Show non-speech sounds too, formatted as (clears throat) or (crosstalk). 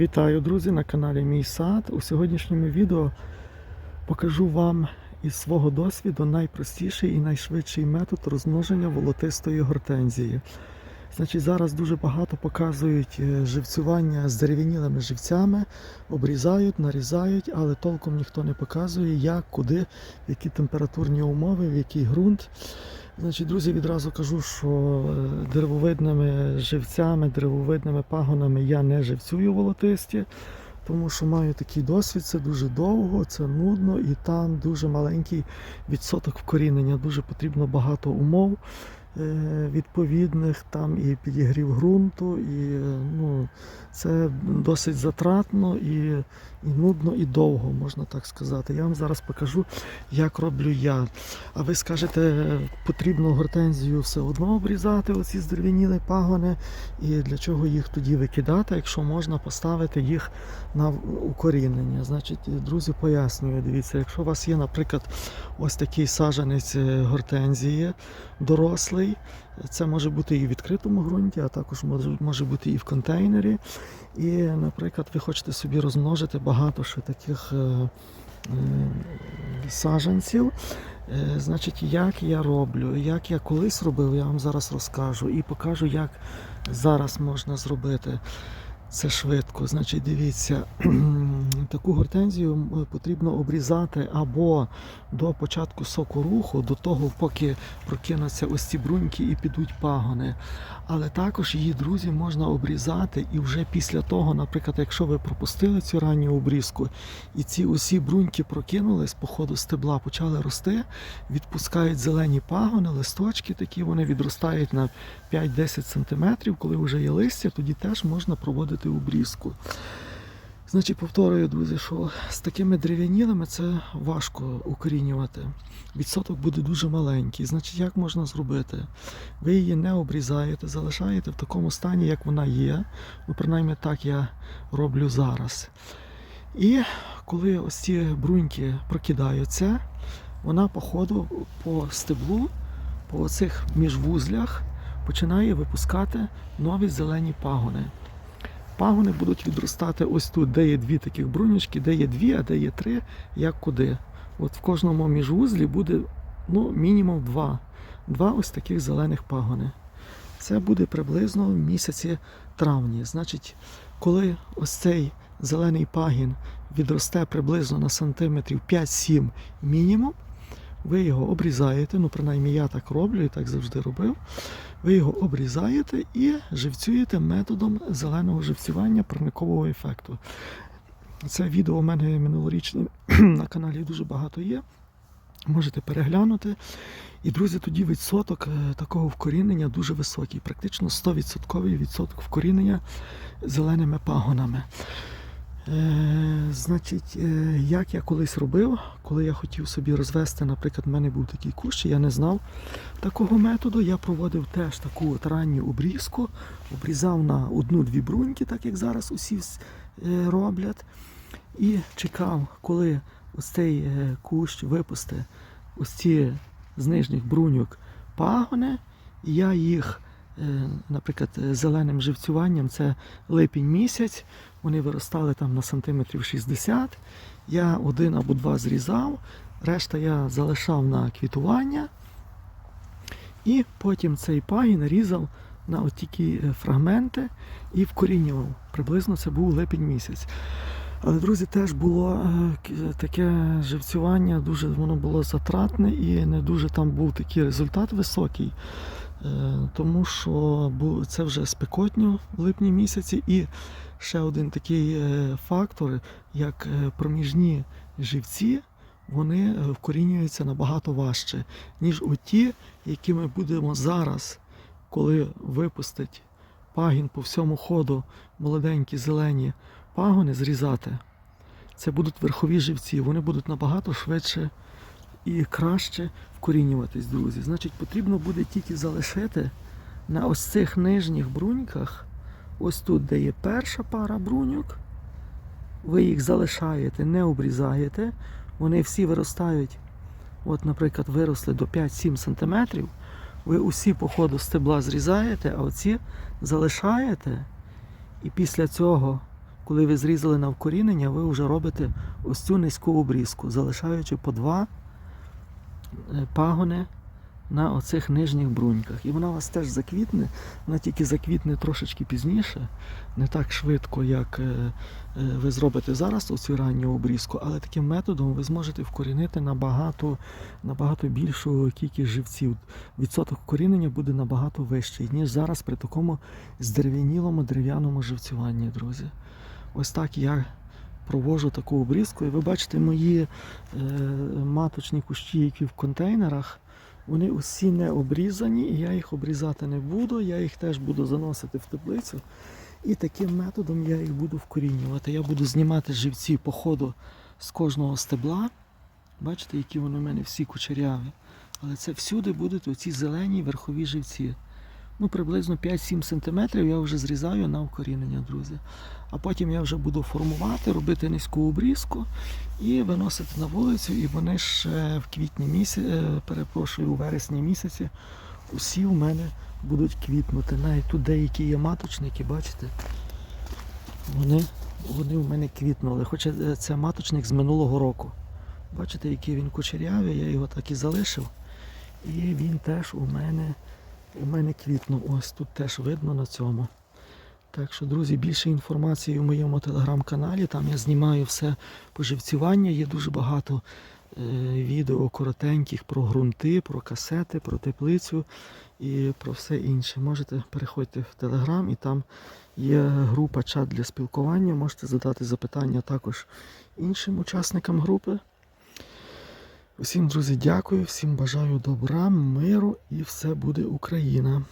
Вітаю, друзі, на каналі Мій Сад. У сьогоднішньому відео покажу вам із свого досвіду найпростіший і найшвидший метод розмноження волотистої гортензії. Значить, зараз дуже багато показують е, живцювання з дерев'янілими живцями, обрізають, нарізають, але толком ніхто не показує, як, куди, які температурні умови, в який ґрунт. Значить, друзі, відразу кажу, що е, деревовидними живцями, деревовидними пагонами я не живцюю волотисті, тому що маю такий досвід, це дуже довго, це нудно і там дуже маленький відсоток вкорінення. Дуже потрібно багато умов відповідних, там і підігрів ґрунту, і е, ну, це досить затратно і, і нудно, і довго, можна так сказати. Я вам зараз покажу, як роблю я. А ви скажете, потрібно гортензію все одно обрізати, оці здерев'яніли пагони, і для чого їх тоді викидати, якщо можна поставити їх на укорінення. Значить, друзі, пояснюю, дивіться, якщо у вас є, наприклад, ось такий саджанець е, гортензії, дорослий, це може бути і в відкритому ґрунті, а також може, може бути і в контейнері. І, наприклад, ви хочете собі розмножити багато ще таких е, е, саджанців. Е, Значить, як я роблю, як я колись робив, я вам зараз розкажу і покажу, як зараз можна зробити це швидко. Значить, дивіться, (clears throat) таку гортензію потрібно обрізати або до початку соку руху, до того, поки прокинуться ось ці бруньки і підуть пагони. Але також її, друзі, можна обрізати і вже після того, наприклад, якщо ви пропустили цю ранню обрізку, і ці усі бруньки прокинулись по ходу стебла, почали рости, відпускають зелені пагони, листочки такі, вони відростають на 5-10 см, коли вже є листя, тоді теж можна проводити обрізку. Значить, повторюю, друзі, що з такими дерев'янілими це важко укорінювати. Відсоток буде дуже маленький. Значить, як можна зробити? Ви її не обрізаєте, залишаєте в такому стані, як вона є. Ну, принаймні так я роблю зараз. І коли ось ці бруньки прокидаються, вона по ходу по стеблу, по цих міжвузлях починає випускати нові зелені пагони. Пагони будуть відростати ось тут, де є дві таких брунючки, де є дві, а де є три, як куди. От в кожному міжвузлі буде ну, мінімум два. Два ось таких зелених пагони. Це буде приблизно в місяці травні. Значить, коли ось цей зелений пагін відросте приблизно на сантиметрів 5-7 мінімум, ви його обрізаєте, ну принаймні я так роблю і так завжди робив. Ви його обрізаєте і живцюєте методом зеленого живцювання парникового ефекту. Це відео у мене минулорічне (clears throat) на каналі дуже багато є. Можете переглянути. І, друзі, тоді відсоток е, такого вкорінення дуже високий, практично 100% відсоток вкорінення зеленими пагонами. Е, значить, е, як я колись робив, коли я хотів собі розвести, наприклад, в мене був такий кущ, я не знав такого методу. Я проводив теж таку от ранню обрізку, обрізав на одну-дві бруньки, так як зараз усі е, роблять, і чекав, коли ось цей кущ випусте ось ці з нижніх бруньок пагони, я їх, наприклад, е, зеленим живцюванням, це липень місяць, вони виростали там на сантиметрів 60. Я один або два зрізав, решта я залишав на квітування. І потім цей пагін різав на такі е, фрагменти і вкорінював. Приблизно це був липень місяць. Але, друзі, теж було е, таке живцювання, дуже воно було затратне і не дуже там був такий результат високий. Е, Тому що це вже спекотньо в липні місяці. І ще один такий е, фактор, як е, проміжні живці, вони вкорінюються набагато важче, ніж оті, які ми будемо зараз, коли випустить пагін по всьому ходу, молоденькі зелені пагони зрізати. Це будуть верхові живці, вони будуть набагато швидше і краще вкорінюватись, друзі. Значить, потрібно буде тільки залишити на ось цих нижніх бруньках, ось тут, де є перша пара бруньок, ви їх залишаєте, не обрізаєте. Вони всі виростають, от, наприклад, виросли до 5-7 см. Ви усі по ходу стебла зрізаєте, а оці залишаєте. І після цього коли ви зрізали на вкорінення, ви вже робите ось цю низьку обрізку, залишаючи по два пагони на оцих нижніх бруньках. І вона у вас теж заквітне, вона тільки заквітне трошечки пізніше, не так швидко, як е, е, ви зробите зараз оцю ранню обрізку, але таким методом ви зможете вкорінити набагато, набагато більшу кількість живців. Відсоток вкорінення буде набагато вищий, ніж зараз при такому здерев'янілому дерев'яному живцюванні, друзі. Ось так я провожу таку обрізку. І ви бачите мої е, маточні кущі, які в контейнерах. Вони усі не обрізані, і я їх обрізати не буду. Я їх теж буду заносити в теплицю. І таким методом я їх буду вкорінювати. Я буду знімати живці по ходу з кожного стебла. Бачите, які вони в мене всі кучеряві. Але це всюди будуть оці зелені верхові живці. Ну, приблизно 5-7 см я вже зрізаю на вкорінення, друзі. А потім я вже буду формувати, робити низьку обрізку і виносити на вулицю. І вони ще в квітні місяці, перепрошую, у вересні місяці усі в мене будуть квітнути. Навіть тут деякі є маточники, бачите, вони, вони в мене квітнули. Хоча е, це маточник з минулого року. Бачите, який він кучерявий, я його так і залишив. І він теж у мене, у мене квітнув. Ось тут теж видно на цьому. Так що, друзі, більше інформації у моєму телеграм-каналі. Там я знімаю все по живцюванню. Є дуже багато е, відео коротеньких про ґрунти, про касети, про теплицю і про все інше. Можете переходьте в телеграм і там є група чат для спілкування. Можете задати запитання також іншим учасникам групи. Усім, друзі, дякую, всім бажаю добра, миру і все буде Україна.